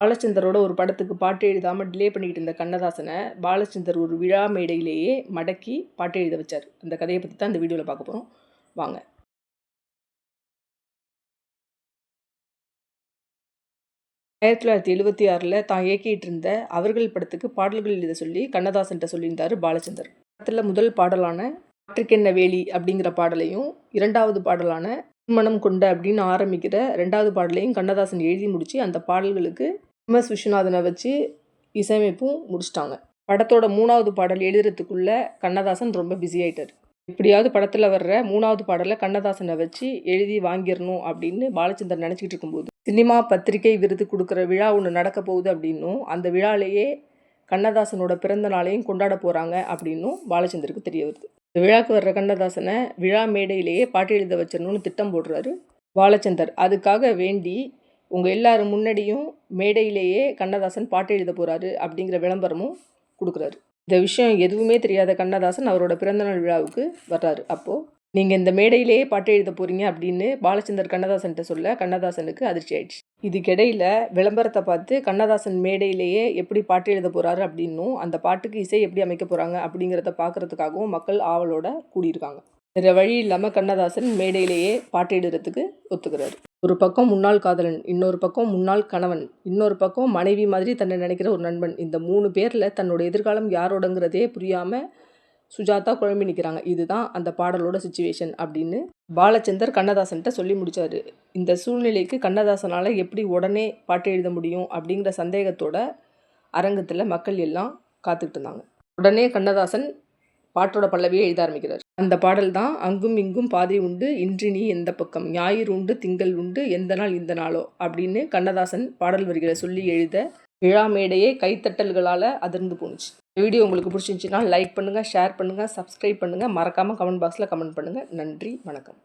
பாலச்சந்தரோட ஒரு படத்துக்கு பாட்டு எழுதாமல் டிலே பண்ணிக்கிட்டு இருந்த கண்ணதாசனை பாலச்சந்தர் ஒரு விழா மேடையிலேயே மடக்கி பாட்டு எழுத வச்சார். அந்த கதையை பற்றி தான் இந்த வீடியோவில் பார்க்க போகிறோம் வாங்க. ஆயிரத்தி தொள்ளாயிரத்தி எழுபத்தி ஆறில் தான் இயக்கிட்டு இருந்த அவர்கள் படத்துக்கு பாடல்கள் எழுத சொல்லி கண்ணதாசன்கிட்ட சொல்லியிருந்தார் பாலச்சந்தர். படத்தில் முதல் பாடலான காற்றுக்கென்ன வேலி அப்படிங்கிற பாடலையும் இரண்டாவது பாடலான திருமணம் கொண்ட அப்படின்னு ஆரம்பிக்கிற ரெண்டாவது பாடலையும் கண்ணதாசன் எழுதி முடித்து அந்த பாடல்களுக்கு எம் எஸ் விஸ்வநாதனை வச்சு இசையமைப்பும் முடிச்சிட்டாங்க. படத்தோட மூணாவது பாடல் எழுதுறதுக்குள்ளே கண்ணதாசன் ரொம்ப பிஸி ஆயிட்டார். எப்படியாவது படத்தில் வர்ற மூணாவது பாடலை கண்ணதாசனை வச்சு எழுதி வாங்கிடணும் அப்படின்னு பாலச்சந்தர் நினச்சிக்கிட்டு இருக்கும்போது சினிமா பத்திரிகை விருது கொடுக்குற விழா ஒன்று நடக்க போகுது அப்படின்னும் அந்த விழாலேயே கண்ணதாசனோட பிறந்த நாளையும் கொண்டாட போகிறாங்க அப்படின்னும் பாலச்சந்தருக்கு தெரிய வருது. இந்த விழாக்கு வர்ற கண்ணதாசனை விழா மேடையிலேயே பாட்டு எழுத வச்சிடணும்னு திட்டம் போடுறாரு பாலச்சந்தர். அதுக்காக வேண்டி உங்கள் எல்லார் முன்னாடியும் மேடையிலேயே கண்ணதாசன் பாட்டு எழுத போகிறாரு அப்படிங்கிற விளம்பரமும் கொடுக்குறாரு. இந்த விஷயம் எதுவுமே தெரியாத கண்ணதாசன் அவரோட பிறந்தநாள் விழாவுக்கு வர்றாரு. அப்போது நீங்கள் இந்த மேடையிலேயே பாட்டு எழுத போகிறீங்க அப்படின்னு பாலச்சந்தர் கண்ணதாசன்கிட்ட சொல்ல கண்ணதாசனுக்கு அதிர்ச்சி ஆயிடுச்சு. இதுக்கிடையில் விளம்பரத்தை பார்த்து கண்ணதாசன் மேடையிலேயே எப்படி பாட்டு எழுத போகிறாரு அப்படின்னும் அந்த பாட்டுக்கு இசை எப்படி அமைக்க போகிறாங்க அப்படிங்கிறத பார்க்குறதுக்காகவும் மக்கள் ஆவலோட கூடியிருக்காங்க. வேறு வழி இல்லாமல் கண்ணதாசன் மேடையிலேயே பாட்டு எழுதுறதுக்கு ஒத்துக்கிறாரு. ஒரு பக்கம் முன்னாள் காதலன் இன்னொரு பக்கம் முன்னாள் கணவன் இன்னொரு பக்கம் மனைவி மாதிரி தன்னை நினைக்கிற ஒரு நண்பன். இந்த மூணு பேரில் தன்னோட எதிர்காலம் யாரோடங்கிறதே புரியாமல் சுஜாதா குழம்பி நிற்கிறாங்க இதுதான் அந்த பாடலோட சுச்சுவேஷன் அப்படின்னு பாலச்சந்தர் கண்ணதாசன்கிட்ட சொல்லி முடித்தார் இந்த சூழ்நிலைக்கு கண்ணதாசனால் எப்படி உடனே பாட்டு எழுத முடியும் அப்படிங்கிற சந்தேகத்தோட அரங்கத்தில் மக்கள் எல்லாம் காத்துக்கிட்டு இருந்தாங்க. உடனே கண்ணதாசன் பாட்டோட பல்லவியை எழுத ஆரம்பிக்கிறார். அந்த பாடல் தான் அங்கும் இங்கும் பாதை உண்டு இன்று நீ எந்த பக்கம்? ஞாயிறு உண்டு திங்கள் உண்டு எந்த நாள் இந்த நாளோ? அப்படின்னு கண்ணதாசன் பாடல் வரிகளை சொல்லி எழுத விழா மேடையே கைத்தட்டல்களால் அதிர்ந்து போணுச்சு. வீடியோ உங்களுக்கு பிடிச்சிருந்துச்சின்னா லைக் பண்ணுங்கள் ஷேர் பண்ணுங்கள் சப்ஸ்கிரைப் பண்ணுங்கள் மறக்காமல் கமெண்ட் பாக்ஸில் கமெண்ட் பண்ணுங்கள் நன்றி வணக்கம்.